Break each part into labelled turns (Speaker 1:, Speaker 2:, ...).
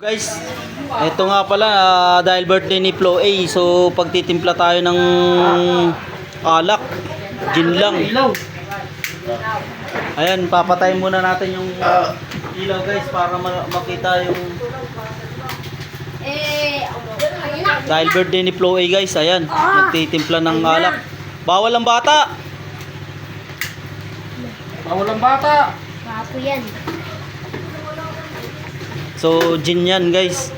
Speaker 1: Guys, ito nga pala ah, dahil birthday ni Flo A, so pagtitimpla tayo ng alak, gin lang. Ayan, papatayin muna natin yung ilaw guys para ma- makita yung dahil birthday ni Flo A guys, ayan, nagtitimpla ng alak. Bawal ang bata.
Speaker 2: Bawal ang bata.
Speaker 3: Papo yan.
Speaker 1: So, gin yan guys.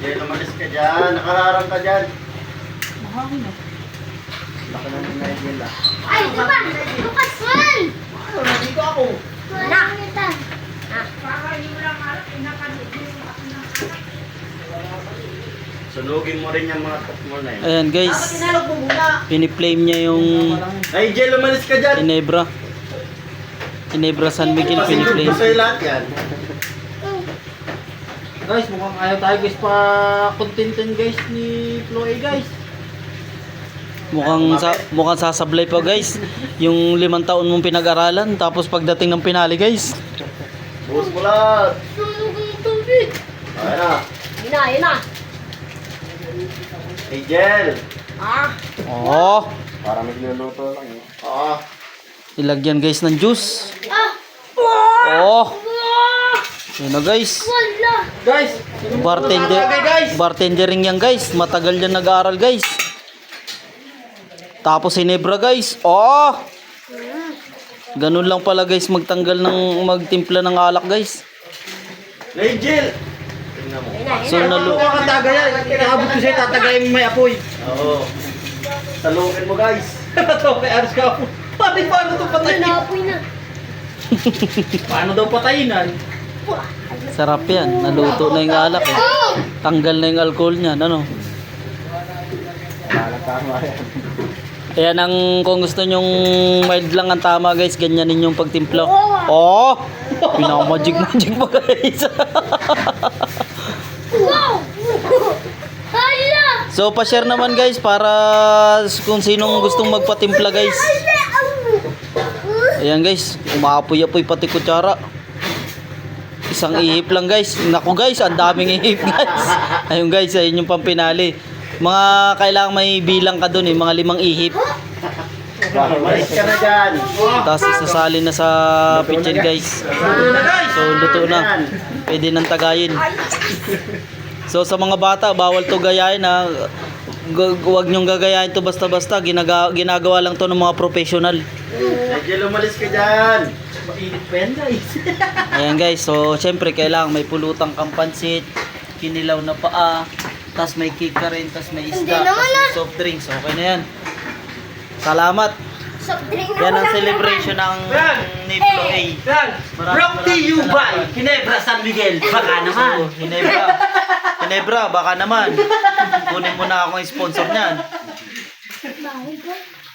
Speaker 4: Jay, lumalis ka dyan. Nakararang ka dyan. Baka na ni Nigel ah.
Speaker 3: Ay, diba? Bukas man!
Speaker 2: Nandito ako.
Speaker 3: Wala.
Speaker 4: Sunugin mo rin yung mga top mo na yun.
Speaker 1: Ayan guys, piniflame niya yung
Speaker 4: Nigel, lumalis ka dyan.
Speaker 1: Ginebra. Ginebra San Miguel
Speaker 4: ko sa'yo lahat yan.
Speaker 2: Guys, mukhang ayaw tayo guys pa contentin guys ni Chloe guys.
Speaker 1: Mukhang sa, mukhang sasablay pa guys. Yung limang taon mong pinag-aralan tapos pagdating ng pinali guys.
Speaker 4: Buhos mo lahat. Ayan na.
Speaker 3: Yun na, yun na.
Speaker 4: Nigel.
Speaker 3: Ah,
Speaker 1: Oh,
Speaker 4: Parang nagluluto lang yun. Oo.
Speaker 1: Ilagyan guys ng juice.
Speaker 3: ah.
Speaker 1: Oh,
Speaker 3: Ah!
Speaker 1: yun na guys.
Speaker 2: Guys,
Speaker 1: Bartender, bartendering yan guys. Matagal yan nag-aaral guys. Tapos sinebra guys. Oh! Ganun lang pala guys magtanggal ng magtimpla ng alak guys.
Speaker 3: Yun
Speaker 1: So
Speaker 3: na.
Speaker 1: nalu
Speaker 2: tagay yan. Inaabot ko sa'yo, tatagayin mo may apoy.
Speaker 4: Oo. Talungin mo guys.
Speaker 2: Ito, may aras ka ako. Paano, ito patayin?
Speaker 3: na, apoy na.
Speaker 2: Paano daw patayinan?
Speaker 1: sarap yan. Naluto na yung alak eh. Tanggal na yung alcohol niyan. Ano? Ayan ang kung gusto nyong mild lang ang tama guys, ganyanin yung pagtimpla. Oh! Pinaka-magic-magic pa guys. So pa-share naman guys para kung sinong gustong magpatimpla guys. Ayan guys, umaapoy-apoy pati kutsara. Isang ihip lang guys. Naku guys, ang daming ihip guys. Ayun guys, ayun yung pampinali. Mga kailangan may bilang ka dun eh, mga limang ihip.
Speaker 4: Lumalis ka na dyan.
Speaker 1: Tapos isasali na sa pitchin guys. So luto na. Pwede nang tagayin. So sa mga bata, bawal to gayahin ha. Huwag niyong gagayahin to basta-basta. Ginaga ginagawa lang to ng mga professional.
Speaker 4: Nigel, umalis ka dyan.
Speaker 2: Mainit pa yan guys.
Speaker 1: Ayan guys, so syempre kailangan may pulutang kang pansit, kinilaw na paa, tas may cake ka rin, tas may isda, tas may soft drinks. Okay na yan. Salamat.
Speaker 3: Soft drink na
Speaker 1: Yan ang celebration ng. Niplo A.
Speaker 2: Brought to you by. Ginebra San Miguel. Baka naman.
Speaker 1: So, Hinebra, baka naman. Kunin mo na akong sponsor niyan.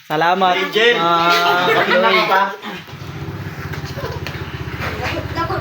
Speaker 1: Salamat.
Speaker 4: Angel.
Speaker 1: Ah,
Speaker 4: pa.